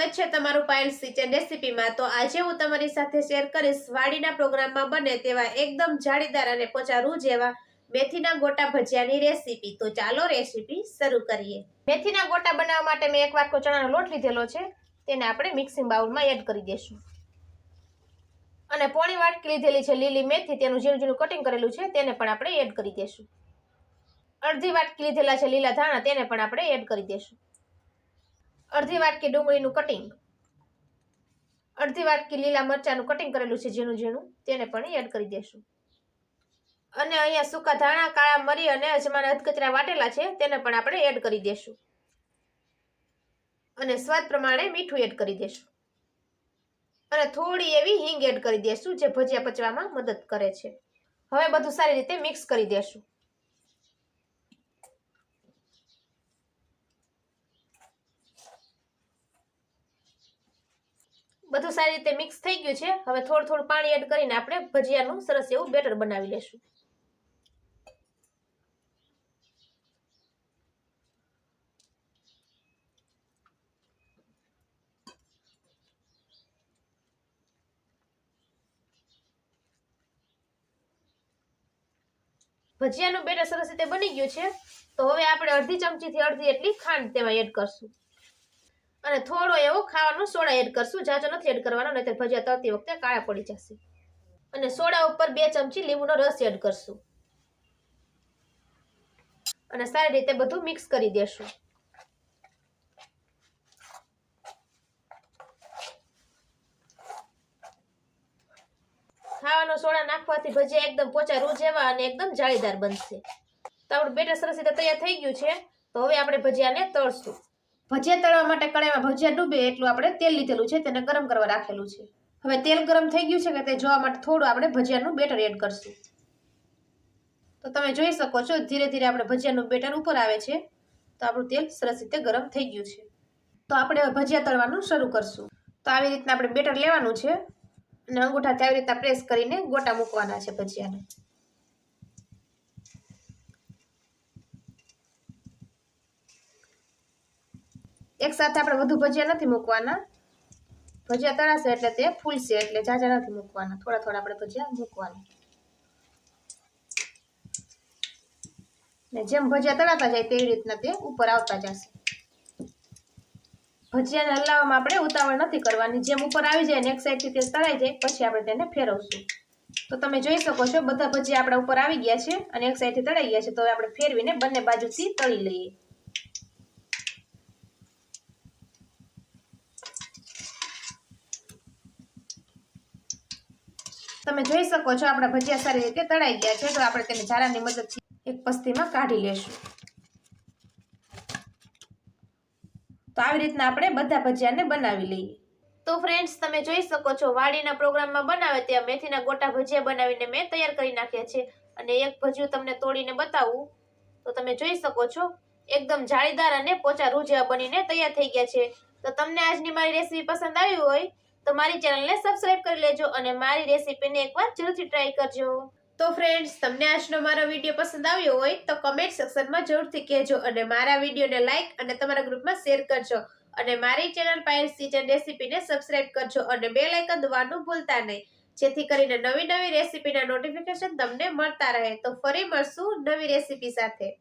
છે તમારું પાયલ કિચન રેસીપીમાં. તો આજે હું તમારી સાથે શેર કરીશ વાડીના પ્રોગ્રામમાં બને તેવા એકદમ જાળીદાર અને પોચા રૂ જેવા મેથીના ગોટા ભજીયાની રેસીપી. તો ચાલો રેસીપી શરૂ કરીએ. મેથીના ગોટા બનાવવા માટે મેં એક વાટકો ચણાનો લોટ લીધેલો છે. તેને આપણે મિક્સિંગ બાઉલમાં એડ કરી દઈશું અને પોણી વાટકી લીધેલી છે લીલી મેથી, તેનું ઝીણું ઝીણું કટિંગ કરેલું છે, તેને પણ આપણે એડ કરી દઈશું અડધી વાટકી લીધેલા છે લીલા ધાણા, તેને પણ આપણે એડ કરી દઈશું અડધી વાટકી ડુંગળીનું કટિંગ અડધી વાટકી લીલા મરચાંનું કટિંગ કરેલું છે ઝીણું ઝીણું, તેને પણ એડ કરી દઈશું અને અહીંયા સૂકા ધાણા, કાળા મરી અને અજમાના અધકચરા વાટેલા છે, તેને પણ આપણે એડ કરી દઈશું અને સ્વાદ પ્રમાણે મીઠું એડ કરી દઈશું અને થોડી એવી હિંગ એડ કરી દઈશું જે ભજીયા પચવામાં મદદ કરે છે. હવે બધું સારી રીતે મિક્સ કરી દઈશું બધું સારી રીતે મિક્સ થઈ ગયું છે. હવે થોડું થોડું પાણી એડ કરીને આપણે ભજીયાનું સરસ એવું બેટર બનાવી લેશું. ભજીયાનું બેટર સરસ રીતે બની ગયું છે. તો હવે આપણે અડધી ચમચીથી અડધી એટલી ખાંડ તેમાં એડ કરશું. અને થોડો એવો ખાવાનો સોડા એડ કરશું. જાજો નથી એડ કરવાનો નહીં ભજીયા તળતી વખતે કાળા પડી જશે. અને સોડા ઉપર બે ચમચી લીંબુનો રસ એડ કરશું. અને સારી રીતે બધું મિક્સ કરી દેશું. ખાવાનો સોડા નાખવાથી ભજીયા એકદમ પોચા રૂ જેવા અને એકદમ જાળીદાર બનશે. તો આપણું બેટર સરસ રીતે તૈયાર થઈ ગયું છે. તો હવે આપણે ભજીયાને તળશું. ભજીયા તળવા માટે કડાઈમાં ભજીયા ડૂબે એટલું આપણે તેલ લીધેલું છે, તેને ગરમ કરવા રાખેલું છે. હવે તેલ ગરમ થઈ ગયું છે કે તે જોવા માટે થોડું આપણે ભજીયાનું બેટર એડ કરશું. તો તમે જોઈ શકો છો, ધીરે ધીરે આપણે ભજીયાનું બેટર ઉપર આવે છે. તો આપણું તેલ સરસ રીતે ગરમ થઈ ગયું છે. તો આપણે ભજીયા તળવાનું શરૂ કરશું. તો આવી રીતના આપણે બેટર લેવાનું છે. અને અંગૂઠાથી આવી રીતના પ્રેસ કરીને ગોટા મૂકવાના છે ભજીયાને. એક સાથે આપણે વધુ ભજીયા નથી મૂકવાના. ભજીયા તળાશે એટલે તે ફૂલશે એટલે જાજા નથી મૂકવાના. થોડા થોડા આપણે ભજીયા મૂકવાના. ને જેમ ભજીયા તળાતા જાય તેવી રીતના તે ઉપર આવતા જશે. ભજીયાને હલાવવામાં આપણે ઉતાવળ નથી કરવાની. જેમ ઉપર આવી જાય ને એક સાઈડથી તે તળાઈ જાય, પછી આપણે તેને ફેરવશું. તો તમે જોઈ શકો છો, બધા ભજીયા આપણા ઉપર આવી ગયા છે અને એક સાઈડથી તળાઈ ગયા છે. તો આપણે ફેરવીને બંને બાજુથી તળી લઈએ. તમે જોઈ શકો છો, આપણા ભજીયા સારી રીતે તળાઈ ગયા છે, તો આપણે તેને ઝારાની મદદથી એક પસ્તીમાં કાઢી લેશું. તો આવી રીતના આપણે બધા ભજીયાને બનાવી લઈએ. તો ફ્રેન્ડ્સ તમે જોઈ શકો છો, વાડીના પ્રોગ્રામમાં બનાવે ત્યાં મેથીના ગોટા ભજીયા બનાવીને મેં તૈયાર કરી નાખ્યા છે. અને એક ભજીયું તમને તોડીને બતાવું. તો તમે જોઈ શકો છો, એકદમ જાળીદાર અને પોચા રૂ બનીને તૈયાર થઈ ગયા છે. તો તમને આજની મારી રેસીપી પસંદ આવી હોય તો મારી ચેનલને સબસ્ક્રાઇબ કરી લેજો અને મારી રેસીપીને એકવાર જરૂરથી ટ્રાય કરજો. તો ફ્રેન્ડ્સ તમને આજનો મારો વીડિયો પસંદ આવ્યો હોય તો કમેન્ટ સેક્શનમાં જરૂરથી કહેજો અને મારા વિડીયોને લાઇક અને તમારા ગ્રુપમાં શેર કરજો. અને મારી ચેનલ પાયસ કિચન રેસીપીને સબસ્ક્રાઇબ કરજો અને બે લાઇકન દબાવવાનું ભૂલતા નહીં. જેથી કરીને નવી નવી રેસીપીના નોટિફિકેશન તમને મળતા રહે. તો ફરી મળશું નવી રેસીપી સાથે.